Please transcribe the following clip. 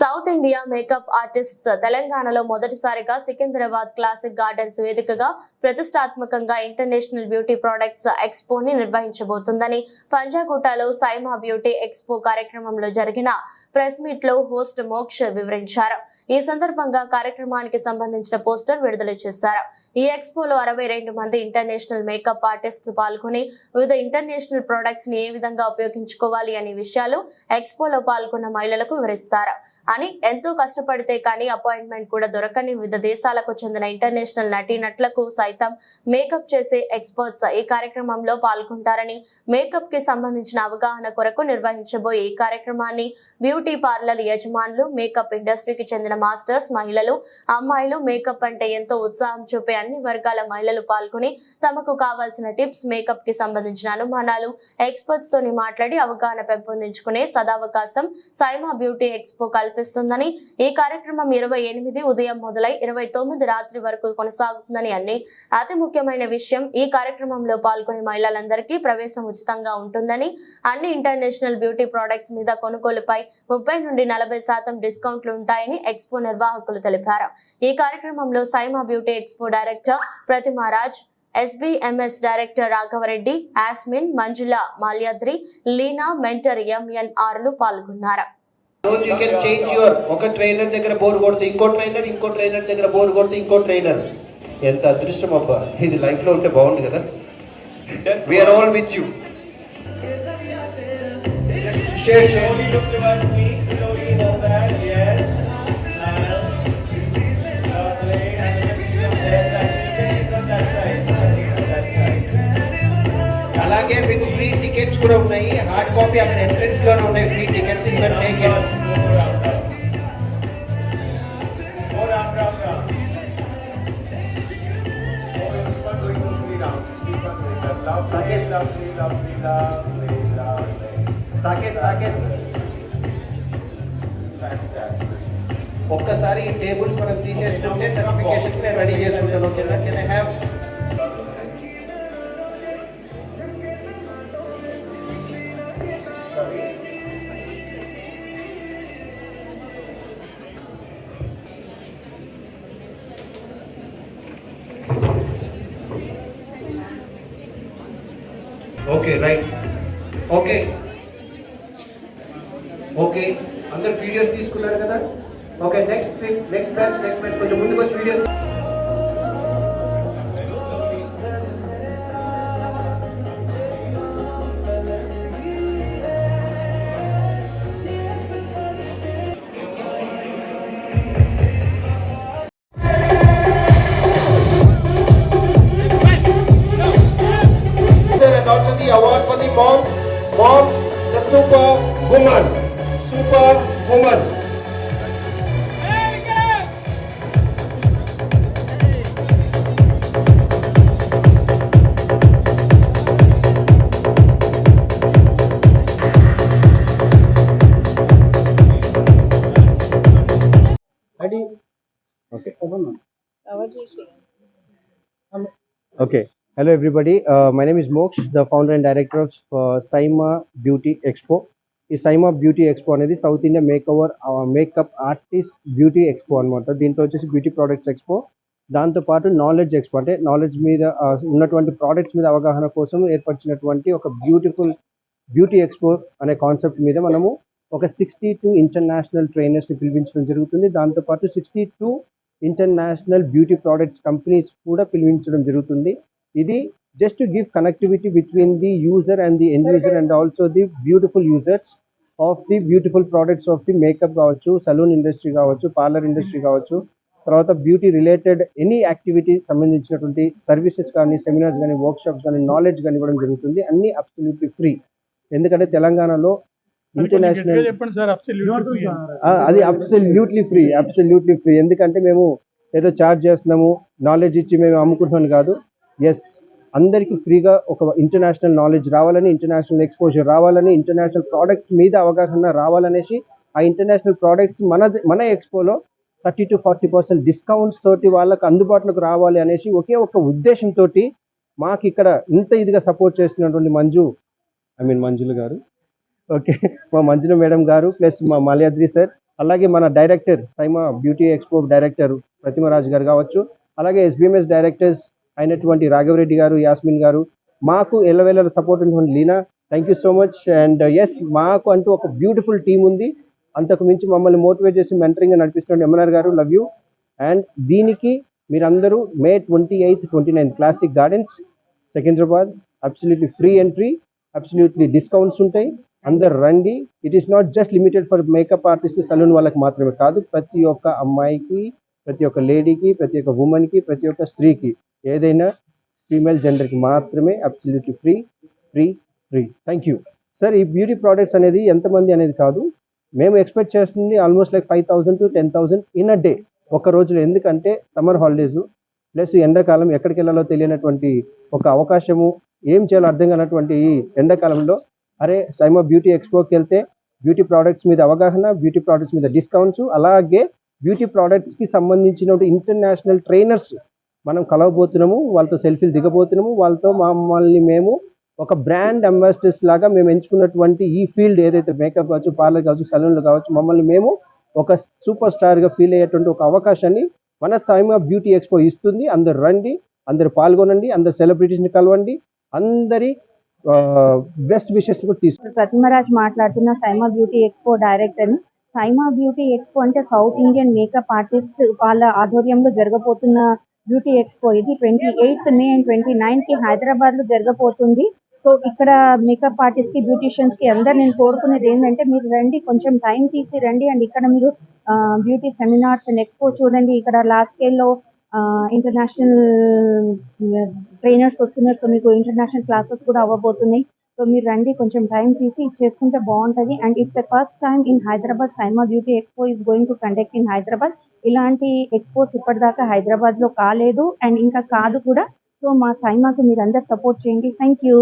South India makeup artists తెలంగాణలో మొదటిసారిగా Secunderabad classic gardens వేదికగా ప్రతిష్టాత్మకంగా ఇంటర్నేషనల్ బ్యూటీ ప్రొడక్ట్స్ ఎక్స్పోని నిర్వహించబోతుందని పంజాగుట్టలో సైమా బ్యూటీ ఎక్స్పో కార్యక్రమంలో జరిగిన ప్రెస్ మీట్లో హోస్ట్ మోక్ష వివరించారు. ఈ సందర్భంగా కార్యక్రమానికి సంబంధించిన పోస్టర్ విడుదల చేశారు. ఈ ఎక్స్పోలో అరవై రెండు మంది ఇంటర్నేషనల్ మేకప్ ఆర్టిస్ట్ పాల్గొని వివిధ ఇంటర్నేషనల్ ప్రొడక్ట్స్ని ఏ విధంగా ఉపయోగించుకోవాలి అనే విషయాలు ఎక్స్పోలో పాల్గొన్న మహిళలకు వివరిస్తారు. అని ఎంతో కష్టపడితే కానీ అపాయింట్మెంట్ కూడా దొరకని వివిధ దేశాలకు చెందిన ఇంటర్నేషనల్ నటీనట్లకు సైతం మేకప్ చేసే ఎక్స్పర్ట్స్ ఈ కార్యక్రమంలో పాల్గొంటారని మేకప్కి సంబంధించిన అవగాహన కొరకు నిర్వహించబోయే ఈ కార్యక్రమాన్ని బ్యూటీ పార్లర్ యజమానులు మేకప్ ఇండస్ట్రీకి చెందిన మాస్టర్స్ మహిళలు అమ్మాయిలు మేకప్ అంటే ఎంతో ఉత్సాహం చూపే అన్ని వర్గాల మహిళలు పాల్గొని తమకు కావాల్సిన టిప్స్ మేకప్కి సంబంధించిన అనుమానాలు ఎక్స్పర్ట్స్ తోని మాట్లాడి అవగాహన పెంపొందించుకునే సదావకాశం సైమా బ్యూటీ ఎక్స్పో కల్పిస్తుందని ఈ కార్యక్రమం ఇరవై ఎనిమిది ఉదయం మొదలై ఇరవై తొమ్మిది రాత్రి వరకు కొనసాగుతుందని అన్ని అతి ముఖ్యమైన విషయం ఈ కార్యక్రమంలో పాల్గొనే మహిళలందరికీ ప్రవేశం ఉచితంగా ఉంటుందని అన్ని ఇంటర్నేషనల్ బ్యూటీ ప్రొడక్ట్స్ మీద కొనుగోలుపై ముప్పై నుండి నలభై శాతం డిస్కౌంట్లు ఉంటాయని ఎక్స్పో నిర్వాహకులు తెలిపారు. ఈ కార్యక్రమంలో Saima beauty expo director Pratimaraj SBMS director Raghava Reddy Yasmin Manjula Malyadri Leena mentor ఎంఎన్ఆర్లు పాల్గొన్నారు. రోజు యూ కెన్ చేంజ్ యువర్ ఒక ట్రైనర్ దగ్గర బోర్ కొడుతూ ఇంకో ట్రైనర్ ఇంకో ట్రైనర్ దగ్గర బోర్ కొడుతూ ఇంకో ట్రైనర్ ఎంత అదృష్టం అబ్బా. ఇది లైఫ్లో ఉంటే బాగుంది కదా. We are all with you Slowly me, slowly that, yes. అలాగే మీకు ఫ్రీ టికెట్స్ కూడా ఉన్నాయి. హార్డ్ కాపీ అక్కడ ఎంట్రెన్స్ లోనే ఉన్నాయి ఫ్రీ టికెట్స్ ఇక్కడ take Go round, round. Go round, round, round. Keep on going to three rounds, keep on doing that. Lovely, lovely, lovely, lovely, lovely. Saket Saket Fantastic. ఒక్కసారి ఈ tables మనం తీసేస్తుంటే certification నేను ready చేసుకుంటాను ఓకేనా can I have okay right okay okay అందరు videos తీసుకున్నారు కదా? Okay next next batch next batch కొంచెం ముందుకు వచ్చి videos performs Bob the Super Woman. Super Woman. Okay. Okay. Hello, everybody. Uh, my name is Moksh, the founder and director of uh, Saima Beauty Expo. ఈ Saima beauty expo అనేది south India makeover makeup artist beauty expo అనమాట దీంట్లో వచ్చేసి beauty products expo దాంతోపాటు knowledge expo అంటే knowledge మీద uh, ఉన్నటువంటి products మీద అవగాహన కోసం ఏర్పరిచినటువంటి ఒక బ్యూటిఫుల్ బ్యూటీ ఎక్స్పో అనే కాన్సెప్ట్ మీద మనము ఒక సిక్స్టీ టూ ఇంటర్నేషనల్ ట్రైనర్స్ని పిలిపించడం జరుగుతుంది. దాంతోపాటు sixty two international beauty products companies కూడా పిలిపించడం జరుగుతుంది. ఇది just give connectivity between the user and the end user and also the beautiful users of the beautiful products of the makeup కావచ్చు salon industry కావచ్చు పార్లర్ ఇండస్ట్రీ కావచ్చు. తర్వాత beauty related any activity సంబంధించినటువంటి services కానీ seminars కానీ workshops కానీ knowledge కానీ ఇవ్వడం జరుగుతుంది. అన్ని అబ్సల్యూట్లీ ఫ్రీ ఎందుకంటే తెలంగాణలో ఇంటర్నేషనల్ చెప్పండి సార్ అబ్సల్యూట్లీ ఆ, అది అబ్సల్యూట్లీ ఫ్రీ అబ్సల్యూట్లీ ఫ్రీ ఎందుకంటే మేము ఏదో చార్జ్ చేస్తున్నాము నాలెడ్జ్ ఇచ్చి మేము అమ్ముకుంటున్నాం కాదు. ఎస్ అందరికీ ఫ్రీగా ఒక ఇంటర్నేషనల్ నాలెడ్జ్ రావాలని ఇంటర్నేషనల్ ఎక్స్పోజర్ రావాలని ఇంటర్నేషనల్ ప్రోడక్ట్స్ మీద అవగాహన రావాలనేసి ఆ ఇంటర్నేషనల్ ప్రోడక్ట్స్ మన మన ఎక్స్పోలో thirty to forty percent discounts తోటి వాళ్ళకి అందుబాటులోకి రావాలి అనేసి ఒకే ఒక ఉద్దేశంతో మాకు ఇక్కడ ఇంత ఇదిగా సపోర్ట్ చేస్తున్నటువంటి మంజు ఐ మీన్ మంజులు గారు. ఓకే మా మంజుల మేడం గారు ప్లస్ మా మలయాద్రి సార్ అలాగే మన director Saima beauty expo director Pratimaraju గారు కావచ్చు అలాగే ఎస్బిఎంఎస్ డైరెక్టర్స్ అయినటువంటి రాఘవరెడ్డి గారు యాస్మిన్ గారు మాకు ఎల్లవేళ సపోర్ట్ ఉన్నటువంటి Leena thank you so much and yes మాకు అంటూ ఒక బ్యూటిఫుల్ టీం ఉంది. అంతకు మించి మమ్మల్ని మోటివేట్ చేసి మెంటరింగ్ నడిపిస్తున్న ఎంఎన్ఆర్ గారు లవ్ యూ అండ్ దీనికి మీరందరూ May twenty eighth twenty nine classic gardens Secunderabad absolutely free entry absolutely discounts ఉంటాయి. అందరు రండి. It is not just limited for makeup artist salon వాళ్ళకి మాత్రమే కాదు. ప్రతి ఒక్క అమ్మాయికి ప్రతి ఒక్క లేడీకి ప్రతి ఒక్క ఉమెన్కి ప్రతి ఒక్క స్త్రీకి ఏదైనా ఫీమేల్ జెండర్కి మాత్రమే absolutely free free free thank you sir ఈ బ్యూటీ ప్రోడక్ట్స్ అనేది ఎంతమంది అనేది కాదు. మేము ఎక్స్పెక్ట్ చేస్తుంది almost like five thousand to ten thousand in a day ఒక రోజులో ఎందుకంటే సమ్మర్ హాలిడేస్ ప్లస్ ఎండాకాలం ఎక్కడికి వెళ్ళాలో తెలియనటువంటి ఒక అవకాశము ఏం చేయాలో అర్థం కానటువంటి ఈ ఎండాకాలంలో అరే సైమా బ్యూటీ ఎక్స్పోకి వెళ్తే బ్యూటీ ప్రోడక్ట్స్ మీద అవగాహన బ్యూటీ ప్రోడక్ట్స్ మీద డిస్కౌంట్స్ అలాగే బ్యూటీ ప్రోడక్ట్స్కి సంబంధించిన ఇంటర్నేషనల్ ట్రైనర్స్ మనం కలవబోతున్నాము వాళ్ళతో సెల్ఫీలు దిగబోతున్నాము వాళ్ళతో మమ్మల్ని మేము ఒక బ్రాండ్ అంబాసిడర్స్ లాగా మేము ఎంచుకున్నటువంటి ఈ ఫీల్డ్ ఏదైతే మేకప్ కావచ్చు పార్లర్ కావచ్చు సలూన్లు కావచ్చు మమ్మల్ని మేము ఒక సూపర్ స్టార్గా ఫీల్ అయ్యేటువంటి ఒక అవకాశాన్ని మన సాయిమా బ్యూటీ ఎక్స్పో ఇస్తుంది. అందరు రండి అందరు పాల్గొనండి అందరు సెలబ్రిటీస్ని కలవండి అందరి బెస్ట్ విషెస్ కూడా తీసుకోండి ప్రతిమరాజ్ మాట్లాడుతున్న సైమా బ్యూటీ ఎక్స్పో డైరెక్టర్ని సైమా బ్యూటీ ఎక్స్పో అంటే సౌత్ ఇండియన్ మేకప్ ఆర్టిస్ట్ వాళ్ళ ఆధ్వర్యంలో జరగబోతున్న బ్యూటీ ఎక్స్పో. ఇది twenty eighth May and twenty నైన్కి హైదరాబాద్లో జరగబోతుంది. సో ఇక్కడ మేకప్ ఆర్టిస్ట్కి బ్యూటీషియన్స్కి అందరు నేను కోరుకునేది ఏంటంటే మీరు రండి కొంచెం టైం తీసి రండి. అండ్ ఇక్కడ మీరు బ్యూటీ సెమినార్స్ అండ్ ఎక్స్పో చూడండి. ఇక్కడ లార్జ్ స్కేల్లో ఇంటర్నేషనల్ ట్రైనర్స్ వస్తున్నారు. సో మీకు ఇంటర్నేషనల్ క్లాసెస్ కూడా అవ్వబోతున్నాయి. సో మీరు రండి కొంచెం టైం తీసి ఇది చేసుకుంటే బాగుంటుంది. And it's the first time in Hyderabad Saima beauty expo is going to conduct in Hyderabad ఇలాంటి ఎక్స్పోస్ ఇప్పటిదాకా హైదరాబాద్లో కాలేదు. అండ్ ఇంకా కాదు కూడా. సో మా సైమాకు మీరు అందరు సపోర్ట్ చేయండి. Thank you